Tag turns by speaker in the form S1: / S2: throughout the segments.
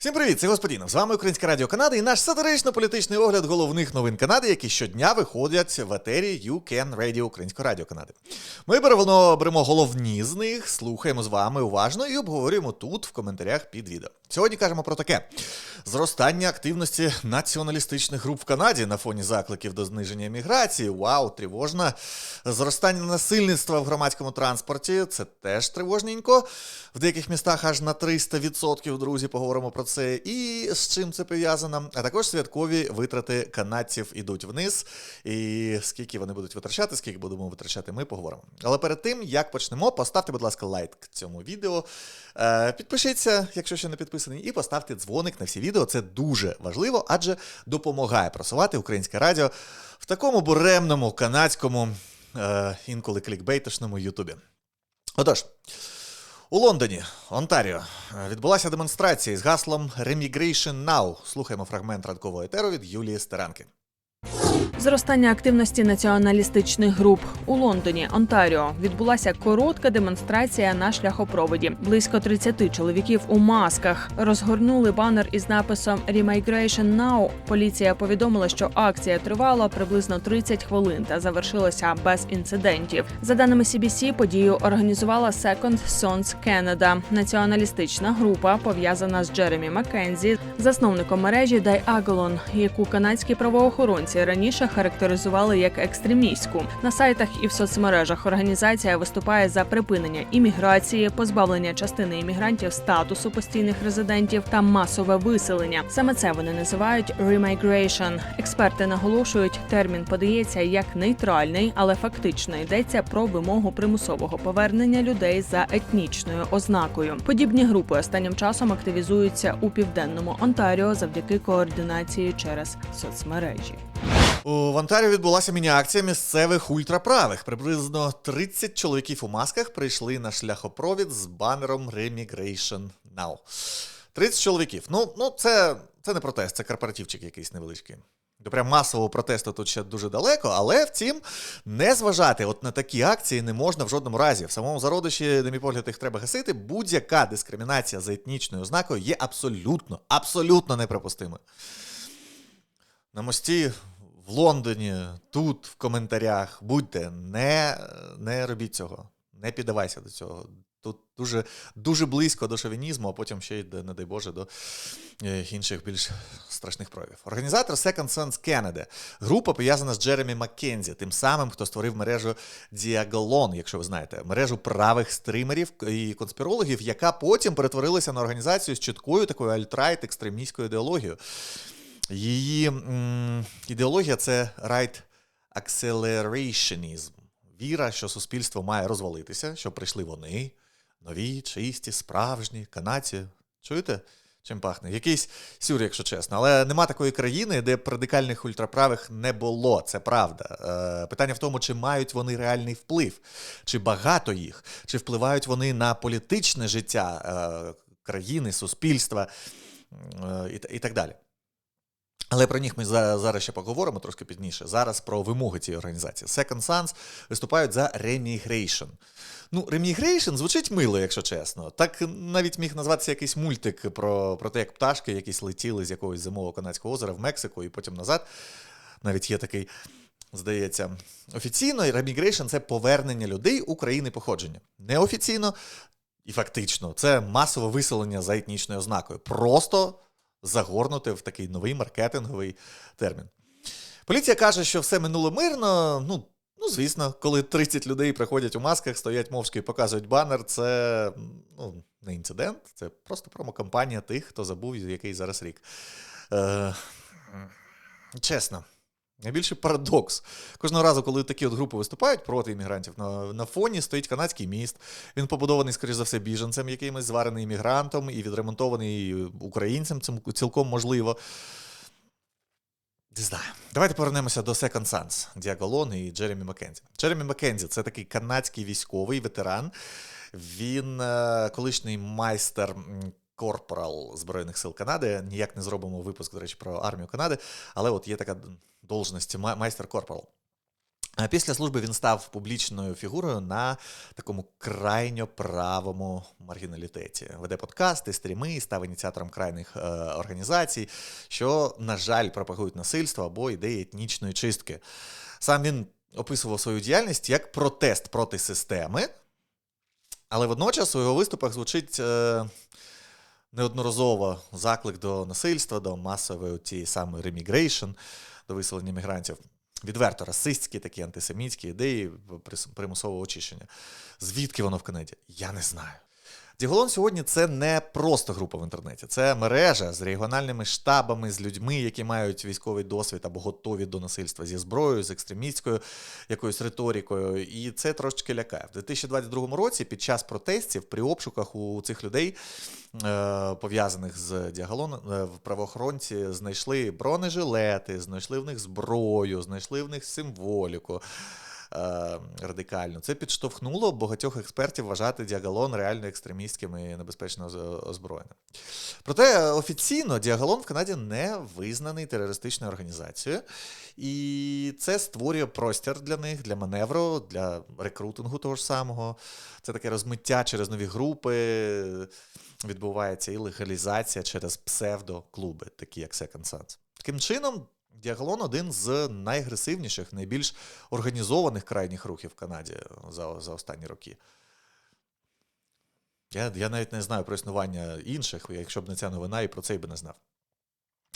S1: Всім привіт, це Господінов. З вами Українська Радіо Канади і наш сатирично-політичний огляд головних новин Канади, які щодня виходять в етері You Can Radio Української Радіо Канади. Ми беремо, беремо головні з них, слухаємо з вами уважно і обговорюємо тут в коментарях під відео. Сьогодні кажемо про таке: зростання активності націоналістичних груп в Канаді на фоні закликів до зниження міграції. Вау, тривожно. Зростання насильництва в громадському транспорті це теж тривожненько. В деяких містах аж на 300%, друзі, поговоримо про це. І з чим це пов'язано. А також святкові витрати канадців ідуть вниз. І скільки вони будуть витрачати, скільки будемо витрачати, ми поговоримо. Але перед тим, як почнемо, поставте, будь ласка, лайк цьому відео. Е, Підпишіться, якщо ще не підписаний, і поставте дзвоник на всі відео. Це дуже важливо, адже допомагає просувати українське радіо в такому буремному канадському, е, інколи клікбейтишному Ютубі. Отож. У Лондоні, Онтаріо, відбулася демонстрація з гаслом Remigration Now. Слухаємо фрагмент ранкового етеру від Юлії Стеранки.
S2: Зростання активності націоналістичних груп у Лондоні, Онтаріо, відбулася коротка демонстрація на шляхопроводі. Близько 30 чоловіків у масках розгорнули банер із написом «Remigration Now». Поліція повідомила, що акція тривала приблизно 30 хвилин та завершилася без інцидентів. За даними CBC, подію організувала Second Sons Canada – націоналістична група, пов'язана з Джеремі Маккензі, засновником мережі Diagolon, яку канадські правоохоронці раніше характеризували як екстремістську. На сайтах і в соцмережах організація виступає за припинення імміграції, позбавлення частини іммігрантів статусу постійних резидентів та масове виселення. Саме це вони називають «remigration». Експерти наголошують, термін подається як нейтральний, але фактично йдеться про вимогу примусового повернення людей за етнічною ознакою. Подібні групи останнім часом активізуються у південному Онтаріо завдяки координації через соцмережі.
S1: У Онтаріо відбулася міні-акція місцевих ультраправих. Приблизно 30 чоловіків у масках прийшли на шляхопровід з банером Remigration Now. 30 чоловіків. Ну, ну це, це не протест, це корпоративчик якийсь невеличкий. До прям масового протесту тут ще дуже далеко, але втім, не зважати от на такі акції не можна в жодному разі. В самому зародиші, на мій погляд, їх треба гасити. Будь-яка дискримінація за етнічною ознакою є абсолютно, абсолютно неприпустимою. На мості в Лондоні, тут, в коментарях, будьте, не, не робіть цього, не піддавайся до цього. Тут дуже дуже близько до шовінізму, а потім ще й, не дай Боже, до е, інших більш страшних проявів. Організатор Second Sons Canada. Група пов'язана з Джеремі Маккензі, тим самим, хто створив мережу Diagolon, якщо ви знаєте, мережу правих стримерів і конспірологів, яка потім перетворилася на організацію з чіткою такою альтрайт екстремістською ідеологією. Її ідеологія це right accelerationism. Віра, що суспільство має розвалитися, щоб прийшли вони, нові, чисті, справжні, канадці. Чуєте? Чим пахне? Якийсь сюр, якщо чесно. Але нема такої країни, де б радикальних ультраправих не було. Це правда. Е, питання в тому, чи мають вони реальний вплив, чи багато їх, чи впливають вони на політичне життя е, країни, суспільства е, і, і так далі. Але про них ми зараз ще поговоримо трошки пізніше. Зараз про вимоги цієї організації. Second Sons виступають за remigration. Ну, remigration звучить мило, якщо чесно. Так навіть міг назватися якийсь мультик про, про те, як пташки якісь летіли з якогось зимового канадського озера в Мексику і потім назад. Навіть є такий, здається, офіційно remigration – це повернення людей у країни походження. Неофіційно і фактично це масове виселення за етнічною ознакою. Просто загорнути в такий новий маркетинговий термін. Поліція каже, що все минуло мирно. Ну, ну звісно, коли 30 людей приходять у масках, стоять мовчки і показують банер, це ну, не інцидент, це просто промокампанія тих, хто забув, який зараз рік. Е, Чесно. Найбільший парадокс. Кожного разу, коли такі от групи виступають проти іммігрантів, на на фоні стоїть канадський міст. Він побудований, скоріш за все, біженцем, якимось зварений іммігрантом і відремонтований українцем, це цілком можливо. Не знаю. Давайте повернемося до Second Sons, Діаголон і Джеремі Маккензі. Джеремі Маккензі це такий канадський військовий ветеран. Він е, колишній майстер корпорал Збройних сил Канади. Ніяк не зробимо випуск, до речі, про армію Канади, але от є така должність майстер корпорал. Після служби він став публічною фігурою на такому крайньо правому маргіналітеті. Веде подкасти, стріми, став ініціатором крайних е, організацій, що, на жаль, пропагують насильство або ідеї етнічної чистки. Сам він описував свою діяльність як протест проти системи, але водночас у його виступах звучить е, неодноразово заклик до насильства, до масової тієї саме ремігрейшн, до виселення мігрантів. Відверто расистські, такі антисемітські ідеї примусового очищення. Звідки воно в Канаді? Я не знаю. Діголон сьогодні це не просто група в інтернеті, це мережа з регіональними штабами, з людьми, які мають військовий досвід або готові до насильства зі зброєю, з екстремістською якоюсь риторикою. І це трошечки лякає. В 2022 році під час протестів при обшуках у цих людей, е, пов'язаних з діаголоном, е, в правоохоронці знайшли бронежилети, знайшли в них зброю, знайшли в них символіку радикально. Це підштовхнуло багатьох експертів вважати діагалон реально екстремістським і небезпечно озброєним. Проте офіційно діагалон в Канаді не визнаний терористичною організацією, і це створює простір для них, для маневру, для рекрутингу того ж самого. Це таке розмиття через нові групи. Відбувається і легалізація через псевдоклуби, такі як Second Sons. Таким чином, Діагалон один з найагресивніших, найбільш організованих крайніх рухів в Канаді за, за останні роки. Я, я навіть не знаю про існування інших, якщо б не ця новина, і про це й би не знав.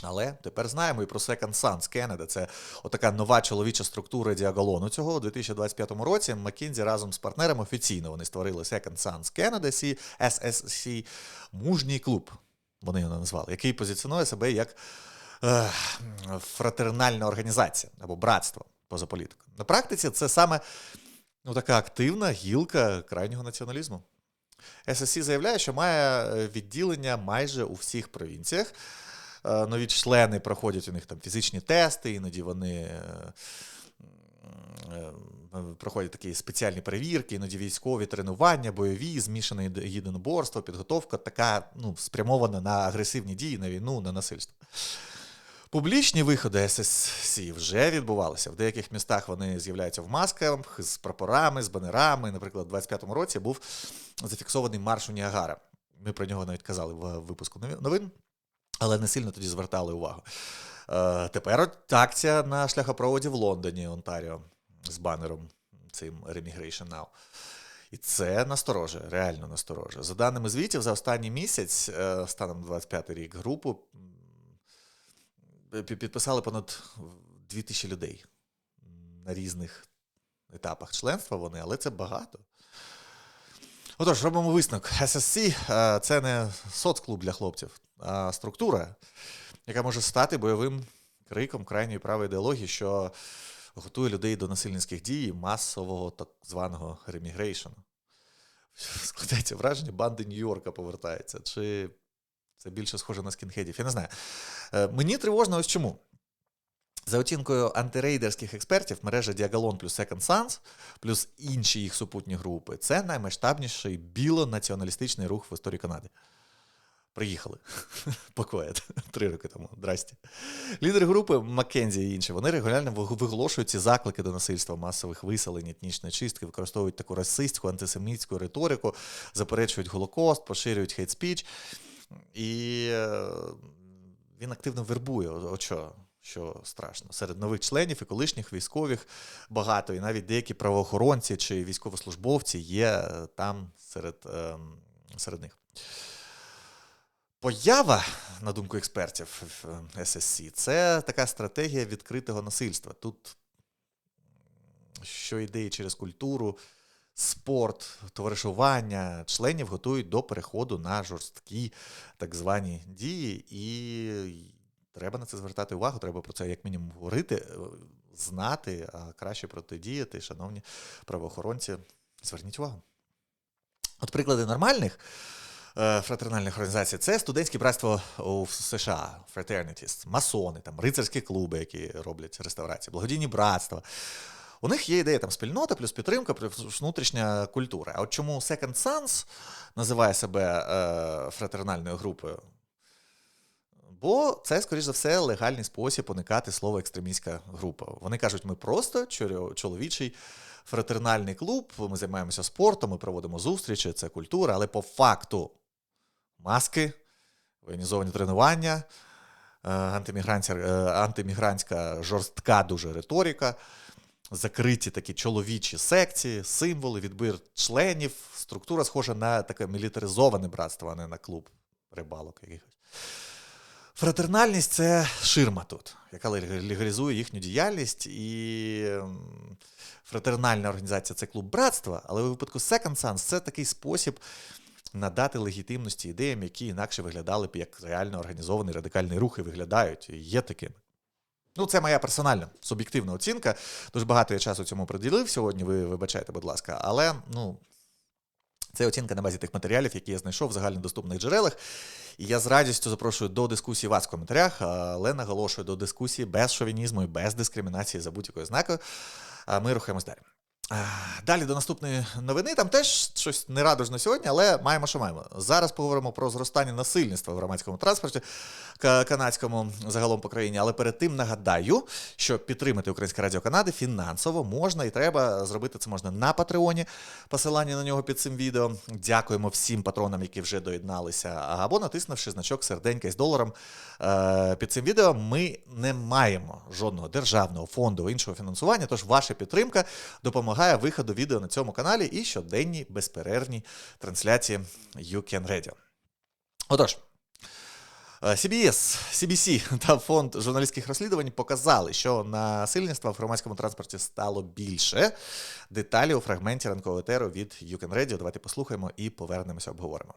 S1: Але тепер знаємо і про Second Sons Canada. Це отака нова чоловіча структура діагалону цього. У 2025 році Маккінзі разом з партнерами офіційно вони створили Second Sons Canada, SSC, мужній клуб, вони його назвали, який позиціонує себе як фратернальна організація або братство поза політикою. На практиці це саме ну, така активна гілка крайнього націоналізму. SSC заявляє, що має е, відділення майже у всіх провінціях. Е, Нові члени проходять у них там фізичні тести, іноді вони е, проходять такі спеціальні перевірки, іноді військові тренування, бойові, змішане єдиноборство, підготовка така ну, спрямована на агресивні дії, на війну, на насильство. Публічні виходи SSC вже відбувалися. В деяких містах вони з'являються в масках з прапорами, з банерами. Наприклад, у 25-му році був зафіксований марш у Ніагара. Ми про нього навіть казали в випуску новин, але не сильно тоді звертали увагу. Е, тепер от акція на шляхопроводі в Лондоні, Онтаріо, з банером цим Remigration Now. І це настороже, реально настороже. За даними звітів, за останній місяць, е, станом 25 рік, групу підписали понад 2000 людей на різних етапах членства вони, але це багато. Отож, робимо висновок. SSC е, це не соцклуб для хлопців, а структура, яка може стати бойовим криком крайньої правої ідеології, що готує людей до насильницьких дій, масового так званого ремігрейшену. Складається враження, банди Нью-Йорка повертаються. Чи це більше схоже на скінхедів? Я не знаю. Е, Мені тривожно ось чому. За оцінкою антирейдерських експертів, мережа Діагалон плюс Second Sons, плюс інші їх супутні групи, це наймасштабніший білонаціоналістичний рух в історії Канади. Приїхали. Покоєт. Три роки тому. Здрасте. Лідери групи Маккензі і інші, вони регулярно виголошують ці заклики до насильства, масових виселень, етнічної чистки, використовують таку расистську, антисемітську риторику, заперечують Голокост, поширюють хейт-спіч. І е, він активно вербує. От що, страшно. Серед нових членів і колишніх військових багато, і навіть деякі правоохоронці чи військовослужбовці є е, там серед, ем, серед них. Поява, на думку експертів в SSC, це така стратегія відкритого насильства. Тут що ідеї через культуру, спорт, товаришування членів готують до переходу на жорсткі так звані дії, і треба на це звертати увагу, треба про це як мінімум говорити, е, знати, а краще протидіяти, шановні правоохоронці. Зверніть увагу. От приклади нормальних е, фратернальних організацій це студентське братство у США, fraternities, масони, там, рицарські клуби, які роблять реставрації, благодійні братства. У них є ідея там спільнота, плюс підтримка, плюс внутрішня культура. А от чому Second Sons називає себе е, фратернальною групою? Бо це, скоріш за все, легальний спосіб уникати слова екстремістська група. Вони кажуть, ми просто чоловічий фратернальний клуб, ми займаємося спортом, ми проводимо зустрічі, це культура, але по факту маски, воєнізовані тренування, е, е, антимігрантська жорстка дуже риторика, закриті такі чоловічі секції, символи, відбір членів, структура схожа на таке мілітаризоване братство, а не на клуб рибалок якихось. Фратернальність це ширма тут, яка легалізує їхню діяльність. І ем, фратернальна організація це клуб братства, але у випадку Second Sons це такий спосіб надати легітимності ідеям, які інакше виглядали б як реально організовані радикальні рухи, виглядають і є такими. Ну, це моя персональна суб'єктивна оцінка. Дуже багато я часу цьому приділив сьогодні. Ви вибачайте, будь ласка, але ну. Це оцінка на базі тих матеріалів, які я знайшов в загальнодоступних джерелах. І я з радістю запрошую до дискусії вас в коментарях, але наголошую до дискусії без шовінізму і без дискримінації за будь-якою знакою. Ми рухаємось далі. А, Далі до наступної новини. Там теж щось нерадужно сьогодні, але маємо, що маємо. Зараз поговоримо про зростання насильництва в громадському транспорті канадському загалом по країні. Але перед тим нагадаю, що підтримати Українське Радіо Канади фінансово можна і треба зробити це можна на Патреоні. Посилання на нього під цим відео. Дякуємо всім патронам, які вже доєдналися. Або натиснувши значок серденька із доларом е, під цим відео. Ми не маємо жодного державного фонду іншого фінансування. Тож ваша підтримка допомагає виходу відео на цьому каналі і щоденні безперервні трансляції You Can Radio. Отож. е, CBS, CBC та фонд журналістських розслідувань показали, що насильництва в громадському транспорті стало більше. Деталі у фрагменті ранкового етеру від Can Radio. Давайте послухаємо і повернемося, обговоримо.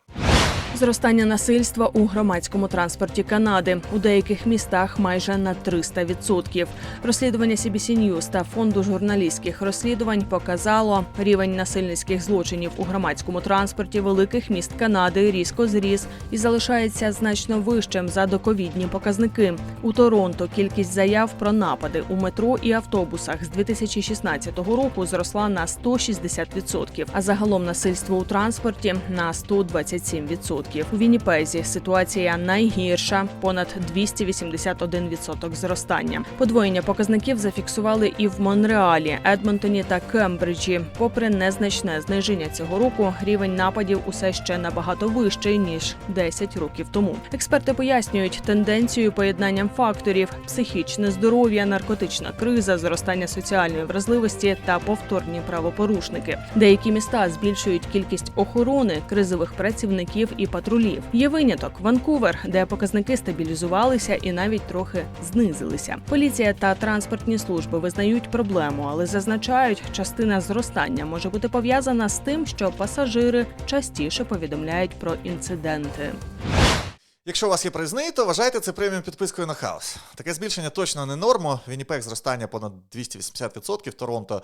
S2: Зростання насильства у громадському транспорті Канади у деяких містах майже на 300%. Розслідування CBC News та фонду журналістських розслідувань показало, рівень насильницьких злочинів у громадському транспорті великих міст Канади різко зріс і залишається значно вищим за доковідні показники. У Торонто кількість заяв про напади у метро і автобусах з 2016 року зросла на 160%, а загалом насильство у транспорті на 127%. У Вінніпезі ситуація найгірша понад 281% зростання. Подвоєння показників зафіксували і в Монреалі, Едмонтоні та Кембриджі. Попри незначне зниження цього року, рівень нападів усе ще набагато вищий ніж 10 років тому. Експерти пояснюють тенденцію поєднанням факторів: психічне здоров'я, наркотична криза, зростання соціальної вразливості та повторні правопорушники. Деякі міста збільшують кількість охорони, кризових працівників і патрулів. Є виняток Ванкувер, де показники стабілізувалися і навіть трохи знизилися. Поліція та транспортні служби визнають проблему, але зазначають, частина зростання може бути пов'язана з тим, що пасажири частіше повідомляють про інциденти.
S1: Якщо у вас є призни, то вважайте це преміум підпискою на хаос. Таке збільшення точно не норма. Вінніпек зростання понад 280%, Торонто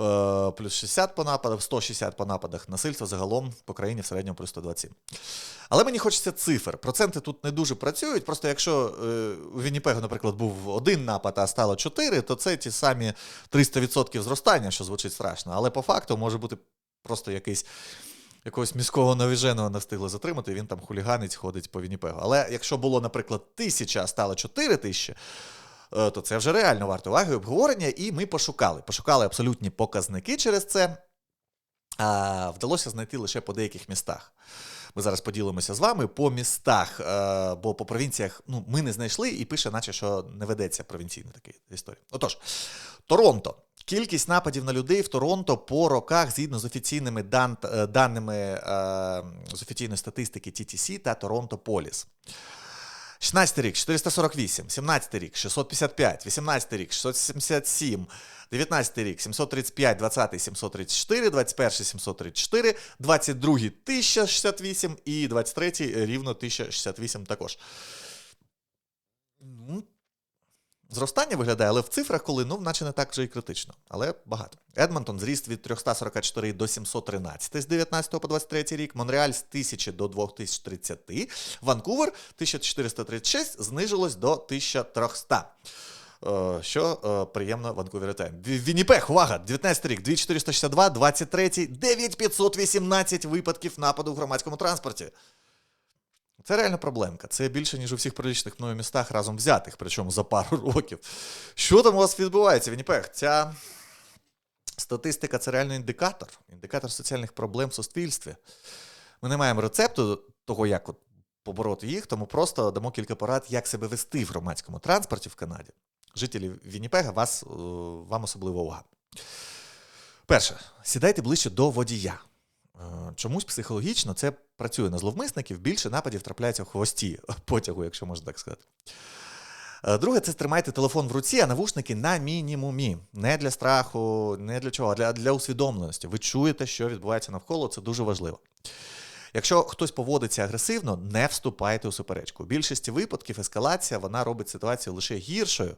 S1: е, плюс 60 по нападах, 160 по нападах, насильство загалом по країні в середньому плюс 127. Але мені хочеться цифр. Проценти тут не дуже працюють. Просто якщо е, у Вінніпегу, наприклад, був один напад, а стало 4, то це ті самі 300% зростання, що звучить страшно. Але по факту може бути просто якийсь якогось міського навіженого не встигли затримати, він там хуліганець ходить по Вінніпегу. Але якщо було, наприклад, тисяча, а стало 4 тисячі, е, то це вже реально варто уваги обговорення, і ми пошукали. Пошукали абсолютні показники через це. А вдалося знайти лише по деяких містах. Ми зараз поділимося з вами по містах, е, бо по провінціях ну, ми не знайшли і пише, наче що не ведеться провінційна така історія. Отож, Торонто. Кількість нападів на людей в Торонто по роках згідно з офіційними дан, е, даними е, з офіційної статистики TTC та Торонто Поліс. 16 рік 448, 17 рік 655, 18 рік 677, 19 рік 735, 20 734, 21 734, 22 1068 і 23 рівно 1068 також. Зростання виглядає, але в цифрах, коли ну, наче не так вже і критично, але багато. Едмонтон зріст від 344 до 713 з 19 по 23 рік, Монреаль з 1000 до 2030, Ванкувер 1436 знижилось до 1300. Е, Що е, приємно Ванкувері Тайм. Вінніпег, увага! 19 рік, 2462, 23, 9518 випадків нападу в громадському транспорті. Це реальна проблемка. Це більше, ніж у всіх прилічних мною містах разом взятих, причому за пару років. Що там у вас відбувається, Вінніпех? Ця статистика це реально індикатор, індикатор соціальних проблем в суспільстві. Ми не маємо рецепту того, як от побороти їх, тому просто дамо кілька порад, як себе вести в громадському транспорті в Канаді. Жителі Вінніпега, вас, е, вам особлива увага. Перше, сідайте ближче до водія. Е, Чомусь психологічно це працює на зловмисників, більше нападів трапляється в хвості потягу, якщо можна так сказати. Е, Друге, це тримайте телефон в руці, а навушники на мінімумі. Не для страху, не для чого, а для, для усвідомленості. Ви чуєте, що відбувається навколо, це дуже важливо. Якщо хтось поводиться агресивно, не вступайте у суперечку. У більшості випадків ескалація вона робить ситуацію лише гіршою.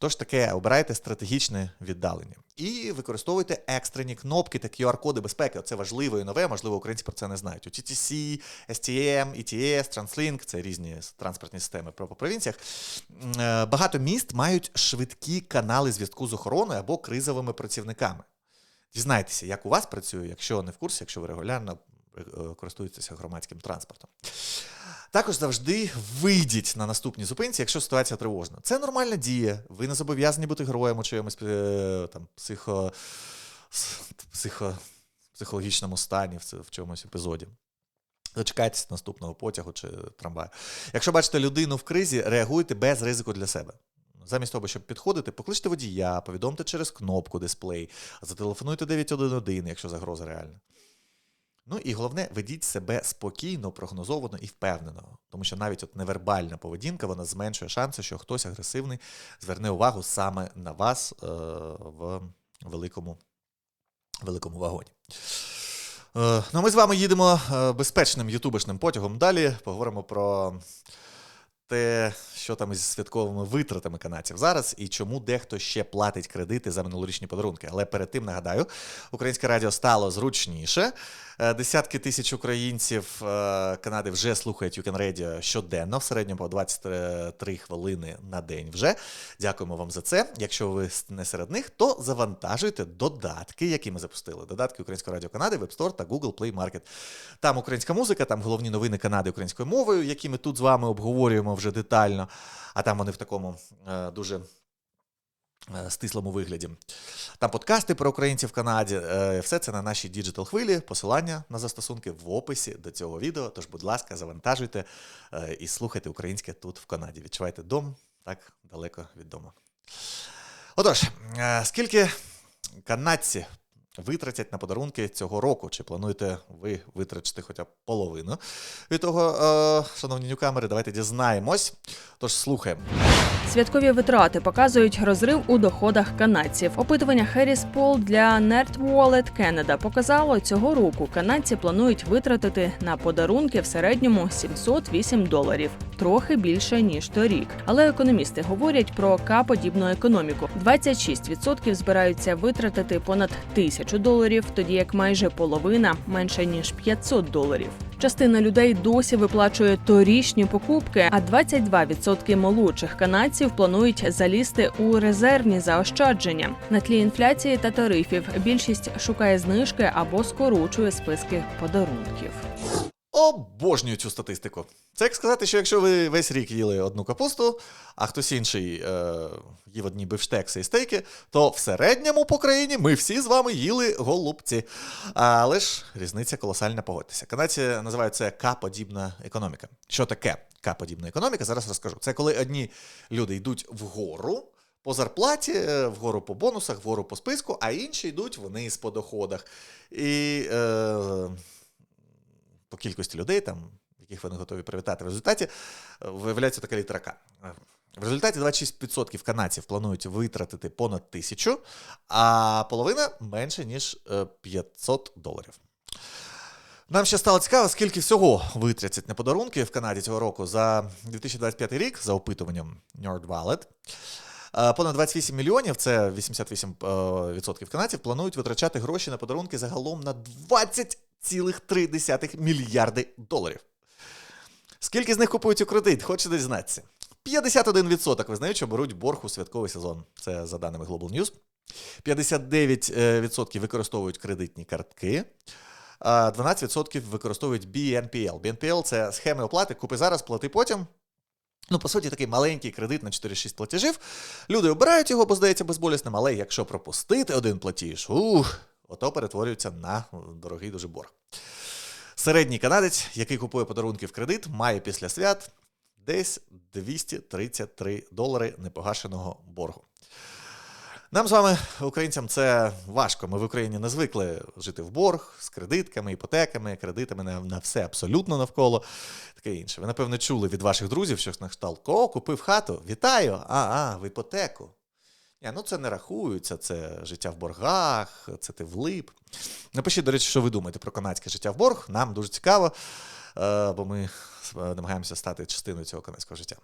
S1: Тож таке, обирайте стратегічне віддалення. І використовуйте екстрені кнопки та QR-коди безпеки. Це важливо і нове, можливо, українці про це не знають. У TTC, STM, ETS, TransLink це різні транспортні системи по провінціях. Е, Багато міст мають швидкі канали зв'язку з охороною або кризовими працівниками. Дізнайтеся, як у вас працює, якщо не в курсі, якщо ви регулярно е, користуєтеся громадським транспортом. Також завжди вийдіть на наступній зупинці, якщо ситуація тривожна. Це нормальна дія. Ви не зобов'язані бути героєм у чомусь е, там, психо, психо, психологічному стані, в, чомусь епізоді. Дочекайтесь наступного потягу чи трамваю. Якщо бачите людину в кризі, реагуйте без ризику для себе. Замість того, щоб підходити, покличте водія, повідомте через кнопку дисплей, зателефонуйте 911, якщо загроза реальна. Ну і головне, ведіть себе спокійно, прогнозовано і впевнено, тому що навіть от невербальна поведінка вона зменшує шанси, що хтось агресивний зверне увагу саме на вас е, в великому, великому вагоні. Е, ну, ми з вами їдемо е, безпечним ютубишним потягом. Далі поговоримо про те, що там із святковими витратами канадців зараз і чому дехто ще платить кредити за минулорічні подарунки. Але перед тим нагадаю, українське радіо стало зручніше. Е, Десятки тисяч українців е, Канади вже слухають You Can Radio щоденно, в середньому по 23 хвилини на день вже. Дякуємо вам за це. Якщо ви не серед них, то завантажуйте додатки, які ми запустили. Додатки Українського радіо Канади, Store та Google Play Market. Там українська музика, там головні новини Канади українською мовою, які ми тут з вами обговорюємо вже детально. А там вони в такому е, дуже стислому вигляді. Там подкасти про українців в Канаді. Е, Все це на нашій діджитал хвилі. Посилання на застосунки в описі до цього відео. Тож, будь ласка, завантажуйте е, і слухайте українське тут в Канаді. Відчувайте дом так далеко від дому. Отож, е, скільки канадці витратять на подарунки цього року? Чи плануєте ви витратити хоча б половину від того, е, шановні ньюкамери, давайте дізнаємось. Тож слухаємо.
S2: Святкові витрати показують розрив у доходах канадців. Опитування Harris Poll для NerdWallet Canada показало, цього року канадці планують витратити на подарунки в середньому 708 доларів, трохи більше ніж торік. Але економісти говорять про К-подібну економіку. 26% збираються витратити понад тисячу доларів, тоді як майже половина менше ніж 500 доларів. Частина людей досі виплачує торічні покупки, а 22% молодших канадців планують залізти у резервні заощадження. На тлі інфляції та тарифів більшість шукає знижки або скорочує списки подарунків.
S1: Обожнюю цю статистику. Це як сказати, що якщо ви весь рік їли одну капусту, а хтось інший е, їв одні бифштекси і стейки, то в середньому по країні ми всі з вами їли голубці. Але ж різниця колосальна, погодьтеся. Канадці називають це К-подібна економіка. Що таке К-подібна економіка? Зараз розкажу. Це коли одні люди йдуть вгору. По зарплаті, е, вгору по бонусах, вгору по списку, а інші йдуть вниз по доходах. І е, по кількості людей, там, яких ви не готові привітати. В результаті е, виявляється така літера К. Е, В результаті 26% канадців планують витратити понад тисячу, а половина менше, ніж е, 500 доларів. Нам ще стало цікаво, скільки всього витратять на подарунки в Канаді цього року за 2025 рік, за опитуванням NerdWallet. Е, Понад 28 мільйонів, це 88% канадців, планують витрачати гроші на подарунки загалом на 20,3 мільярди доларів. Скільки з них купують у кредит? Хочете дізнатися? 51% визнають, що беруть борг у святковий сезон. Це за даними Global News. 59% використовують кредитні картки. 12% використовують BNPL. BNPL – це схеми оплати, купи зараз, плати потім. Ну, по суті, такий маленький кредит на 4-6 платежів. Люди обирають його, бо здається безболісним, але якщо пропустити один платіж, ух, ото перетворюється на дорогий дуже борг. Середній канадець, який купує подарунки в кредит, має після свят десь 233 долари непогашеного боргу. Нам з вами, українцям, це важко. Ми в Україні не звикли жити в борг з кредитками, іпотеками, кредитами на, на все абсолютно навколо. Таке інше. Ви, напевно, чули від ваших друзів щось на кшталт. О, купив хату, вітаю! А, а, в іпотеку. Ні, ну це не рахується, це життя в боргах, це ти влип. Напишіть, до речі, що ви думаєте про канадське життя в борг. Нам дуже цікаво, бо ми е, намагаємося стати частиною цього канадського життя.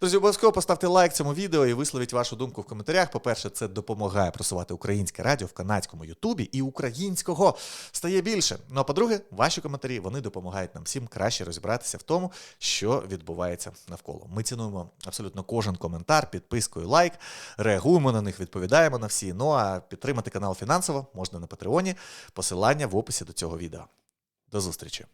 S1: Друзі, обов'язково поставте лайк цьому відео і висловіть вашу думку в коментарях. По-перше, це допомагає просувати українське радіо в канадському Ютубі і українського стає більше. Ну а по-друге, ваші коментарі вони допомагають нам всім краще розібратися в тому, що відбувається навколо. Ми цінуємо абсолютно кожен коментар, підпискою, лайк, реагуємо на них, відповідаємо на всі. Ну а підтримати канал фінансово можна на Патреоні. Посилання в описі до цього відео. До зустрічі!